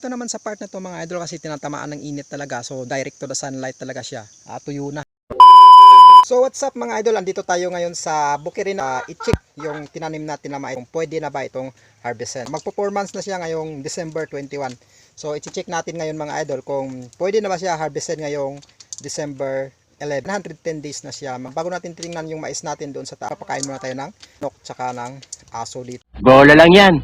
Ito naman sa part na to mga idol kasi tinatamaan ng init talaga. So direct to the sunlight talaga siya. Ah, tuyo na. So what's up mga idol? Andito tayo ngayon sa Bukirin. Uh, i-check yung tinanim natin na kung pwede na ba itong harvestin. Magpo-4 na siya ngayong December 21. So i-check natin ngayon mga idol kung pwede na ba siya harvestin ngayong December 11. 110 days na siya. Bago natin tingnan yung mais natin doon sa taas, papakain muna tayo ng nok tsaka ng aso dito. Bola lang yan.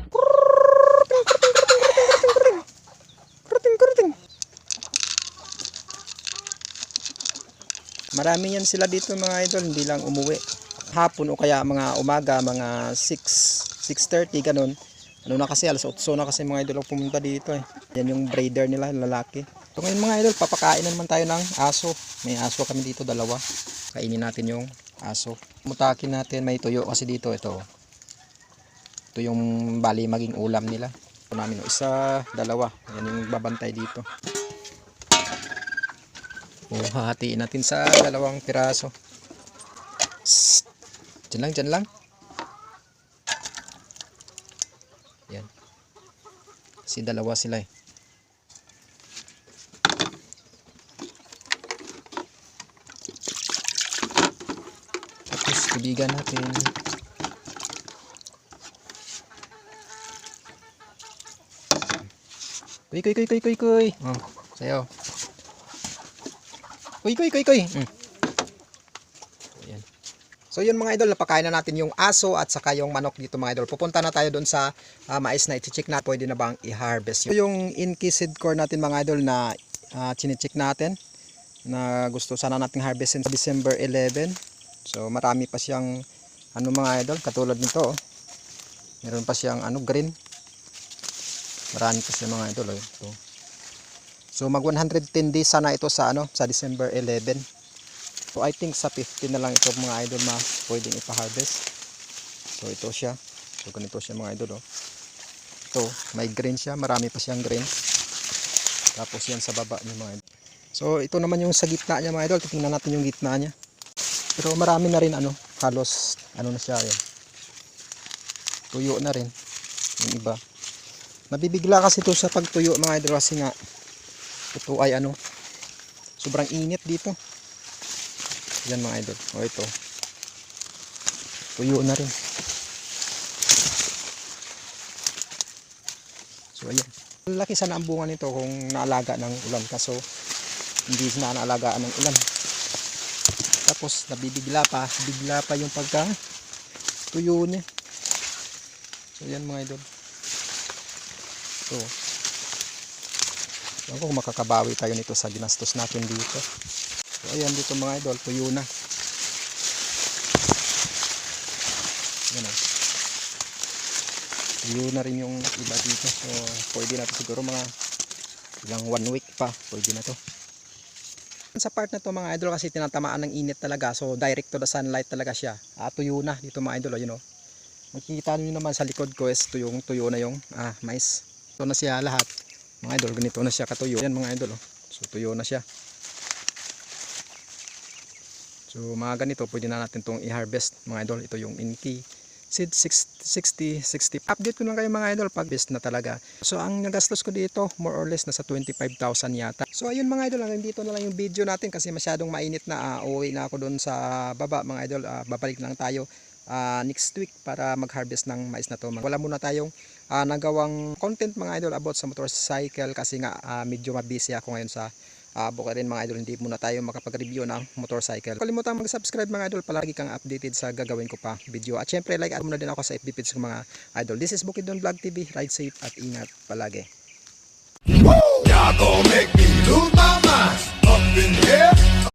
Marami yan sila dito mga idol, hindi lang umuwi. Hapon o kaya mga umaga, mga 6, 6.30 ganun. Ano na kasi, alas 8 na kasi mga idol pumunta dito eh. Yan yung breeder nila, lalaki. So ngayon mga idol, papakain na naman tayo ng aso. May aso kami dito, dalawa. Kainin natin yung aso. Mutakin natin, may tuyo kasi dito ito. Ito yung bali maging ulam nila. Ito namin, isa, dalawa. Yan yung babantay dito. Hahatiin natin sa dalawang piraso. Psst. Diyan lang, diyan lang. Yan. Kasi dalawa sila eh. Tapos, tubigan natin. Kuy, kuy, kuy, kuy, kuy, kuy. Oh, sayo. Kuy, kuy, kuy, kuy. Mm. Ayan. So yun mga idol, napakain na natin yung aso at saka yung manok dito mga idol. Pupunta na tayo doon sa ah, mais na i-check na pwede na bang i-harvest. So yung inky core natin mga idol na uh, natin na gusto sana nating harvestin sa December 11. So marami pa siyang ano mga idol, katulad nito. Oh. Meron pa siyang ano green. Marami pa siya mga idol. Oh. Ito. So mag 110 days sana ito sa ano sa December 11. So I think sa 15 na lang ito mga idol ma pwedeng ipa-harvest. So ito siya. So ganito siya mga idol oh. Ito, may green siya, marami pa siyang green. Tapos yan sa baba niya mga idol. So ito naman yung sa gitna niya mga idol. Titingnan natin yung gitna niya. Pero marami na rin ano, halos ano na siya yun. Tuyo na rin. Yung iba. Nabibigla kasi ito sa pagtuyo mga idol kasi nga ito ay ano sobrang init dito. Yan mga idol. O ito. Tuyo na rin. So ayan. Laki sana ang bunga nito kung naalaga ng ulan. Kaso hindi na naalagaan ng ulan. Tapos nabibigla pa. Bigla pa yung pagka tuyo niya. So yan mga idol. So Ewan ko makakabawi tayo nito sa ginastos natin dito. So ayan dito mga idol, tuyo na. Yan o. Tuyo na rin yung iba dito. So pwede na to siguro mga ilang one week pa. Pwede na to. Sa part na to mga idol kasi tinatamaan ng init talaga. So direct to the sunlight talaga siya. Ah, tuyo na dito mga idol. O, yun o. Makikita nyo naman sa likod ko is tuyong tuyo na yung ah, mais. Ito na siya lahat mga idol ganito na siya katuyo. Yan mga idol oh. so tuyo na siya. So mga ganito pwede na natin itong i-harvest mga idol. Ito yung inky seed 60 60 update ko lang kayo mga idol pag best na talaga. So ang nagastos ko dito more or less nasa 25,000 yata. So ayun mga idol hanggang dito na lang yung video natin kasi masyadong mainit na uh, uuwi na ako doon sa baba mga idol. Ah, babalik lang tayo ah, next week para mag-harvest ng mais na to. Wala muna tayong ah, nagawang content mga idol about sa motorcycle kasi nga ah, medyo mabisi ako ngayon sa uh, rin mga idol. Hindi muna tayo makapag-review ng motorcycle. Kalimutan mag-subscribe mga idol. Palagi kang updated sa gagawin ko pa video. At syempre like at muna din ako sa FB page ko mga idol. This is Bukidon Vlog TV ride safe at ingat palagi. Y'all gon' make me lose my mind. Up in here,